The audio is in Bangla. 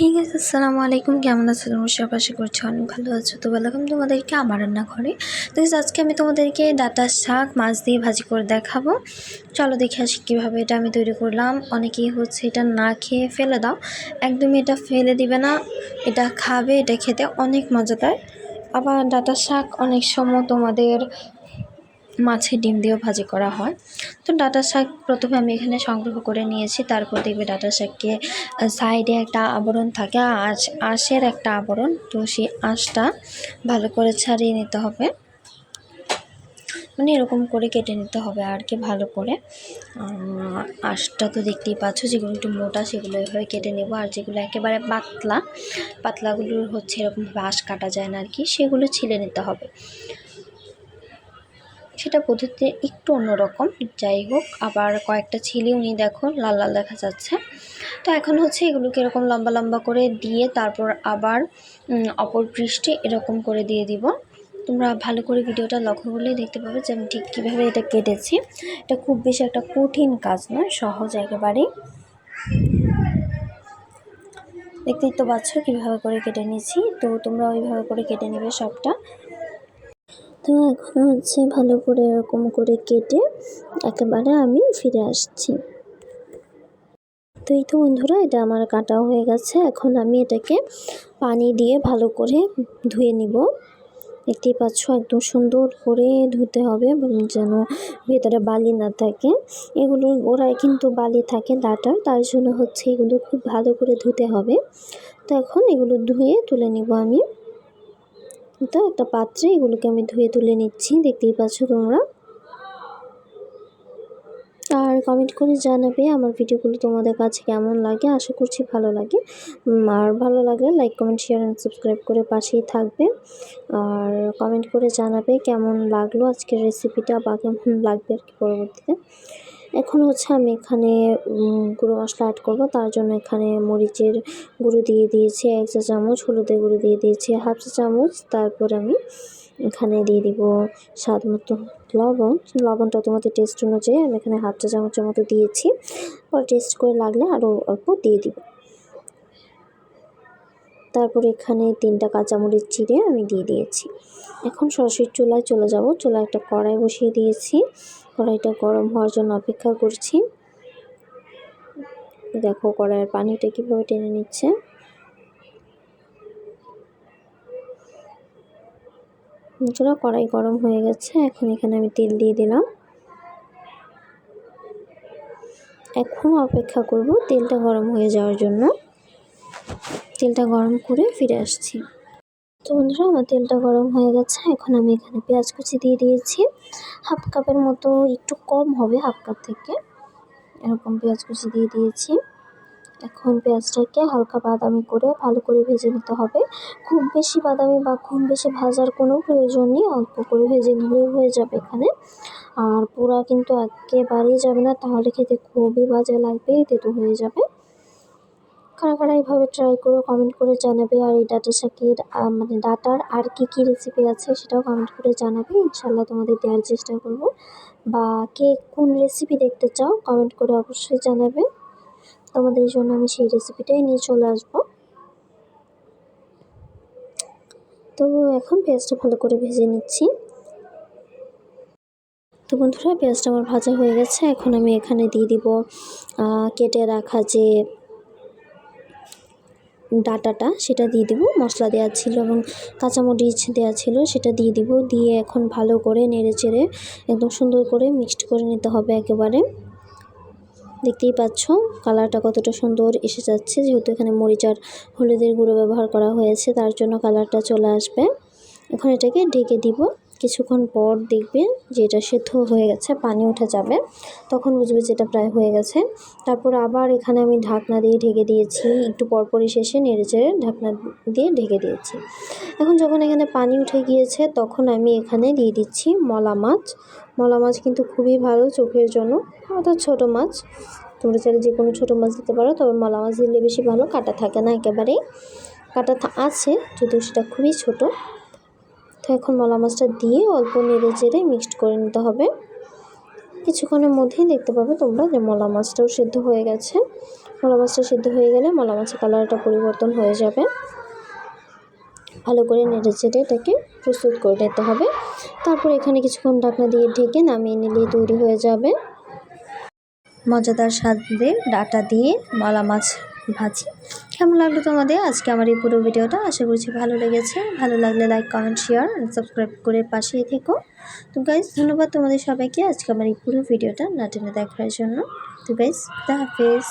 হে গাইস আসসালামু আলাইকুম কেমন আছো তোমার? সব আশা করছি অনেক ভালো আছো। তো ওয়েলকাম তোমাদেরকে আমার রান্নাঘরে। তো আজকে আমি তোমাদেরকে ডাটা শাক, মাছ দিয়ে ভাজি করে দেখাবো। চলো দেখে আসি কীভাবে এটা আমি তৈরি করলাম। অনেকেই হচ্ছে এটা না খেয়ে ফেলে দাও। একদমই এটা ফেলে দিবে না। এটা খাবে, এটা খেতে অনেক মজাদার। আবার ডাটা শাক অনেক সময় তোমাদের মাছের ডিম দিয়েও ভাজি করা হয়। তো ডাটা শাক প্রথমে আমি এখানে সংগ্রহ করে নিয়েছি, তারপর দেখবে ডাটা শাককে সাইডে একটা আবরণ থাকে, আঁশ, আঁশের একটা আবরণ, তো সেই আঁশটা ভালো করে ছাড়িয়ে নিতে হবে। মানে এরকম করে কেটে নিতে হবে আর কি ভালো করে। আঁশটা তো দেখতেই পাচ্ছ, যেগুলো একটু মোটা সেগুলো এভাবে কেটে নেব। আর যেগুলো একেবারে পাতলা, পাতলাগুলোর হচ্ছে এরকমভাবে আঁশ কাটা যায় না আর কি, সেগুলো ছিলে নিতে হবে। সেটা পদ্ধতি একটু অন্যরকম। যাই হোক, আবার কয়েকটা ছিলিও উনি দেখো, লাল লাল দেখা যাচ্ছে। তো এখন হচ্ছে এগুলোকে এরকম লম্বা লম্বা করে দিয়ে তারপর আবার অপর পৃষ্ঠে এরকম করে দিয়ে দিব। তোমরা ভালো করে ভিডিওটা লক্ষ্য করলেই দেখতে পাবে যে আমি ঠিক কীভাবে এটা কেটেছি। এটা খুব বেশি একটা কঠিন কাজ নয়, সহজ একেবারেই। দেখতেই তো পাচ্ছ কীভাবে করে কেটে নিয়েছি। তো তোমরা ওইভাবে করে কেটে নেবে সবটা। তো এখন হচ্ছে ভালো করে এরকম করে কেটে একেবারে আমি ফিরে আসছি। তো এই তো বন্ধুরা, এটা আমার কাটা হয়ে গেছে। এখন আমি এটাকে পানি দিয়ে ভালো করে ধুয়ে নিব। দেখতেই পাচ্ছ, একদম সুন্দর করে ধুতে হবে যেন ভেতরে বালি না থাকে। এগুলোর গোড়ায় কিন্তু বালি থাকে ডাটার তার জন্য হচ্ছে এগুলো খুব ভালো করে ধুতে হবে। তো এখন এগুলো ধুয়ে তুলে নিব আমি। তো একটা পাত্রে এগুলোকে আমি ধুয়ে তুলে নিচ্ছি, দেখতেই পাচ্ছ তোমরা। আর কমেন্ট করে জানাবে আমার ভিডিওগুলো তোমাদের কাছে কেমন লাগে, আশা করছি ভালো লাগে। আর ভালো লাগলে like comment share and subscribe করে পাশেই থাকবে। আর কমেন্ট করে জানাবে কেমন লাগল আজকের রেসিপিটা বা কেমন লাগবে আর কি পরবর্তীতে। এখন হচ্ছে আমি এখানে গুঁড়ো মশলা অ্যাড করব। তার জন্য এখানে মরিচের গুঁড়ো দিয়ে দিয়েছি, এক চা চামচ, হলুদের গুঁড়ো দিয়ে দিয়েছি, হাফ চা চামচ। তারপর আমি এখানে দিয়ে দিব স্বাদ মতো লবণ। লবণটা তোমাদের টেস্ট অনুযায়ী আমি এখানে হাফ চা চামচের মতো দিয়েছি। পরে টেস্ট করে লাগলে আরও অল্প দিয়ে দিব। তারপর এখানে তিনটা কাঁচামরিচ চিড়ে আমি দিয়ে দিয়েছি। এখন সরাসরি চুলায় চলে যাব। চুলায় একটা কড়াই বসিয়ে দিয়েছি। কড়াইটা গরম হওয়ার জন্য অপেক্ষা করছি। দেখো কড়াইয়ের পানিটা কীভাবে টেনে নিচ্ছে। বন্ধুরা, কড়াই গরম হয়ে গেছে, এখন এখানে আমি তেল দিয়ে দিলাম। এখন অপেক্ষা করব তেলটা গরম হয়ে যাওয়ার জন্য। তেলটা গরম করে ফিরে আসছি। তো বন্ধুরা আমার তেলটা গরম হয়ে গেছে। এখন আমি এখানে পেঁয়াজ কুচি দিয়ে দিয়েছি। হাফ কাপের মতো, একটু কম হবে হাফ কাপ থেকে। এরকম পেঁয়াজ কুচি দিয়ে দিয়েছি। এখন পেঁয়াজটাকে হালকা বাদামি করে ভালো করে ভেজে নিতে হবে। খুব বেশি বাদামি বা খুব বেশি ভাজার কোনো প্রয়োজন নেই, অল্প করে ভেজে নিলেই হয়ে যাবে এখানে। আর পুরা কিন্তু একেবারেই যাবে না, তাহলে খেতে খুবই বাজে লাগবে, তেতো হয়ে যাবে। কারা কারা এইভাবে ট্রাই করো কমেন্ট করে জানাবে আর এই ডাটা শাকের মানে ডাটার আর কি কি রেসিপি আছে সেটাও কমেন্ট করে জানাবে। ইনশাল্লাহ তোমাদের দেওয়ার চেষ্টা করব। বা কে কোন রেসিপি দেখতে চাও কমেন্ট করে অবশ্যই জানাবে। তোমাদের জন্য আমি সেই রেসিপিটাই নিয়ে চলে আসব। তো এখন পেঁয়াজটা ভালো করে ভেজে নিচ্ছি। তো বন্ধুরা, পেঁয়াজটা আমার ভাজা হয়ে গেছে। এখন আমি এখানে দিয়ে দিব কেটে রাখা যে ডাটাটা সেটা দিয়ে দিব। মশলা দেওয়া ছিল এবং কাঁচামরিচ দেওয়া ছিল সেটা দিয়ে দিব। দিয়ে এখন ভালো করে নেড়ে চেড়ে একদম সুন্দর করে মিক্সড করে নিতে হবে একেবারে। দেখতেই পাচ্ছ কালারটা কতটা সুন্দর এসে যাচ্ছে। যেহেতু এখানে মরিচ আর হলুদের গুঁড়ো ব্যবহার করা হয়েছে, তার জন্য কালারটা চলে আসবে। এখন এটাকে ঢেকে দিব। কিছুক্ষণ পর দেখবে যে এটা সেদ্ধ হয়ে গেছে, পানি উঠে যাবে। তখন বুঝবে যে এটা প্রায় হয়ে গেছে। তারপর আবার এখানে আমি ঢাকনা দিয়ে ঢেকে দিয়েছি। একটু পরপরই শেষে নেড়ে চেড়ে ঢাকনা দিয়ে ঢেকে দিয়েছি। এখন যখন এখানে পানি উঠে গিয়েছে, তখন আমি এখানে দিয়ে দিচ্ছি মলা মাছ। মলা মাছ কিন্তু খুবই ভালো চোখের জন্য, অর্থাৎ ছোটো মাছ। তোমরা চাইলে যে কোনো ছোটো মাছ দিতে পারো, তবে মলা মাছ দিলে বেশি ভালো। কাটা থাকে না একেবারেই। কাটা আছে, যদিও সেটা খুবই ছোট। তো এখন মলা মাছটা দিয়ে অল্প নেড়ে চেড়ে মিক্সড করে নিতে হবে। কিছুক্ষণের মধ্যেই দেখতে পাবে তোমরা যে মলা মাছটাও সেদ্ধ হয়ে গেছে। মলা মাছটা সিদ্ধ হয়ে গেলে মলা মাছের কালারটা পরিবর্তন হয়ে যাবে। ভালো করে নেড়ে চেড়ে এটাকে প্রস্তুত করে নিতে হবে। তারপর এখানে কিছুক্ষণ ঢাকনা দিয়ে ঢেকে নামিয়ে নিলেই তৈরি হয়ে যাবে। মজাদার স্বাদের ডাটা দিয়ে মলা মাছ ভাজি। কেমন লাগল তোমাদের? আজকে আমার এই পুরো ভিডিওটা। আশা করছি ভালো লেগেছে। ভালো লাগলে লাইক কমেন্ট শেয়ার সাবস্ক্রাইব করে পাশেই থেকো। তো গাইজ ধন্যবাদ তোমাদের সবাইকে আজকে আমার এই পুরো ভিডিওটা না টেনে দেখার জন্য। তো গাইজ দা হাফেজ।